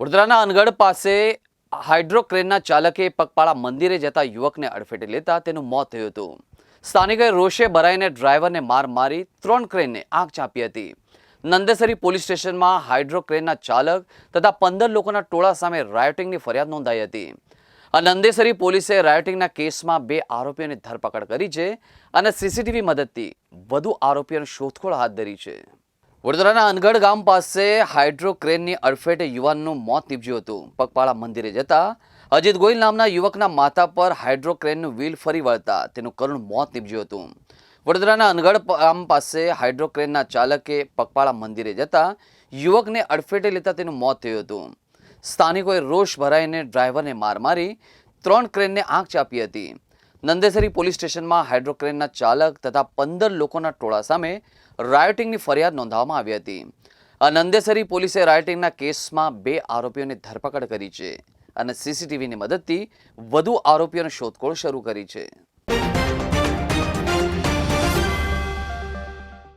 વડોદરાના અનગઢ પાસે હાઇડ્રોક્રેનના ચાલકે પગપાળા મંદિરે જતા યુવકને અડફેટે લેતા તેનું મોત થયું હતું. સ્થાનિકોએ રોષે ભરાઈને ડ્રાઈવરને માર મારી ત્રણ ક્રેનને આંખ ચાંપી હતી. નંદેસરી પોલીસ સ્ટેશનમાં હાઇડ્રોક્રેનના ચાલક તથા પંદર લોકોના ટોળા સામે રાયોટિંગની ફરિયાદ નોંધાઈ હતી. નંદેસરી પોલીસે રાયોટિંગના કેસમાં બે આરોપીઓની ધરપકડ કરી છે અને સીસીટીવી મદદથી વધુ આરોપીઓની શોધખોળ હાથ ધરી છે. વડોદરાના અનગઢ ગામ પાસે હાઇડ્રોક્રેનની અડફેટે યુવાનનું મોત નીપજ્યું હતું. પગપાળા મંદિરે જતા અજીત ગોયલ નામના યુવકના માથા પર હાઇડ્રોક્રેનનું વ્હીલ ફરી વળતા તેનું કરુણ મોત નીપજ્યું હતું. વડોદરાના અનગઢ ગામ પાસે હાઇડ્રોક્રેનના ચાલકે પગપાળા મંદિરે જતા યુવકને અડફેટે લેતા તેનું મોત થયું હતું. સ્થાનિકોએ રોષ ભરાઈને ડ્રાઈવરને માર મારી ત્રણ ક્રેનને આંખ ચાપી હતી. નંદેસરી પોલીસ સ્ટેશનમાં હાઇડ્રોક્રેનના ચાલક તથા પંદર લોકોના ટોળા સામે રાયોટિંગની ફરિયાદ નોંધાવવામાં આવી હતી. આ નંદેસરી પોલીસે રાયોટિંગના કેસમાં બે આરોપીઓની ધરપકડ કરી છે અને સીસીટીવીની મદદથી વધુ આરોપીઓની શોધખોળ શરૂ કરી છે.